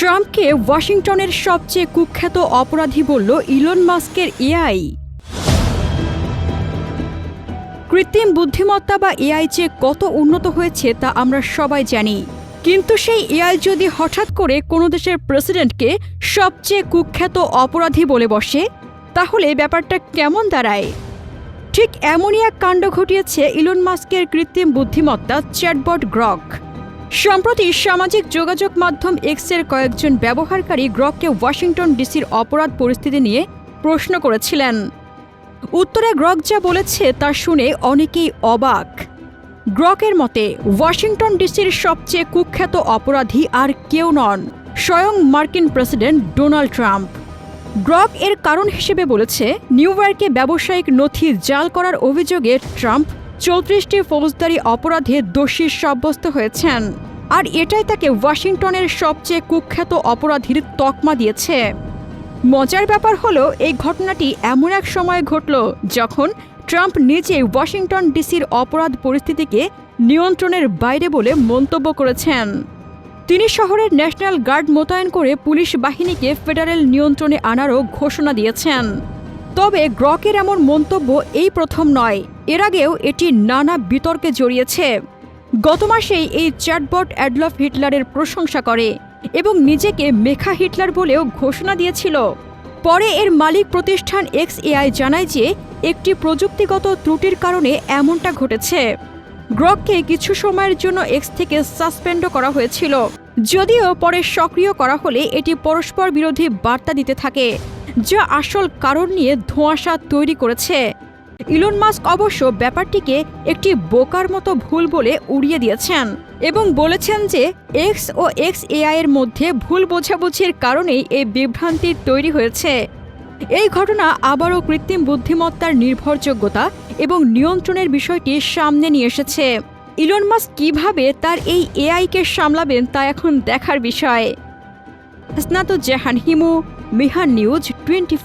ট্রাম্পকে ওয়াশিংটনের সবচেয়ে কুখ্যাত অপরাধী বলল ইলন মাস্কের এআই। কৃত্রিম বুদ্ধিমত্তা বা এআই যে কত উন্নত হয়েছে তা আমরা সবাই জানি। কিন্তু সেই এআই যদি হঠাৎ করে কোনো দেশের প্রেসিডেন্টকে সবচেয়ে কুখ্যাত অপরাধী বলে বসে, তাহলে ব্যাপারটা কেমন দাঁড়ায়? ঠিক এমনই এক কাণ্ড ঘটিয়েছে ইলন মাস্কের কৃত্রিম বুদ্ধিমত্তা চ্যাটবট গ্রক। সম্প্রতি সামাজিক যোগাযোগ মাধ্যম এক্সের কয়েকজন ব্যবহারকারী গ্রককে ওয়াশিংটন ডিসির অপরাধ পরিস্থিতি নিয়ে প্রশ্ন করেছিলেন। উত্তরে গ্রক যা বলেছে তা শুনে অনেকেই অবাক। গ্রকের মতে, ওয়াশিংটন ডিসির সবচেয়ে কুখ্যাত অপরাধী আর কেউ নন, স্বয়ং মার্কিন প্রেসিডেন্ট ডোনাল্ড ট্রাম্প। গ্রক এর কারণ হিসেবে বলেছে, নিউ ইয়র্কে ব্যবসায়িক নথি জাল করার অভিযোগে ট্রাম্প চৌত্রিশটি ফৌজদারি অপরাধে দোষী সাব্যস্ত হয়েছেন। আর এটাই তাকে ওয়াশিংটনের সবচেয়ে কুখ্যাত অপরাধীর তকমা দিয়েছে। মজার ব্যাপার হলো, এই ঘটনাটি এমন এক সময় ঘটল যখন ট্রাম্প নিজে ওয়াশিংটন ডিসির অপরাধ পরিস্থিতিকে নিয়ন্ত্রণের বাইরে বলে মন্তব্য করেছেন। তিনি শহরের ন্যাশনাল গার্ড মোতায়েন করে পুলিশ বাহিনীকে ফেডারেল নিয়ন্ত্রণে আনারও ঘোষণা দিয়েছেন। তবে গ্রকের এমন মন্তব্য এই প্রথম নয়, এর আগেও এটি নানা বিতর্কে জড়িয়েছে। গত মাসেই এই চ্যাটবট অ্যাডলফ হিটলারের প্রশংসা করে এবং নিজেকে মেখা হিটলার বলেও ঘোষণা দিয়েছিল। পরে এর মালিক প্রতিষ্ঠান এক্স এআই জানায় যে, একটি প্রযুক্তিগত ত্রুটির কারণে এমনটা ঘটেছে। গ্রককে কিছু সময়ের জন্য এক্স থেকে সাসপেন্ডও করা হয়েছিল। যদিও পরে সক্রিয় করা হলে এটি পরস্পর বিরোধী বার্তা দিতে থাকে, যা আসল কারণ নিয়ে ধোঁয়াশা তৈরি করেছে। ইলন মাস্ক অবশ্য ব্যাপারটিকে একটি বোকার মতো ভুল বলে উড়িয়ে দিয়েছেন এবং বলেছেন যে এক্স ও এক্স এআই এর মধ্যে ভুল বোঝাবুঝির কারণেই এই বিভ্রান্তি তৈরি হয়েছে। এই ঘটনা আবারও কৃত্রিম বুদ্ধিমত্তার নির্ভরযোগ্যতা এবং নিয়ন্ত্রণের বিষয়টি সামনে নিয়ে এসেছে। ইলন মাস্ক কীভাবে তার এই এআইকে সামলাবেন তা এখন দেখার বিষয়। স্নাত জাহান হিমু মিহান নিউজ টোয়েন্টি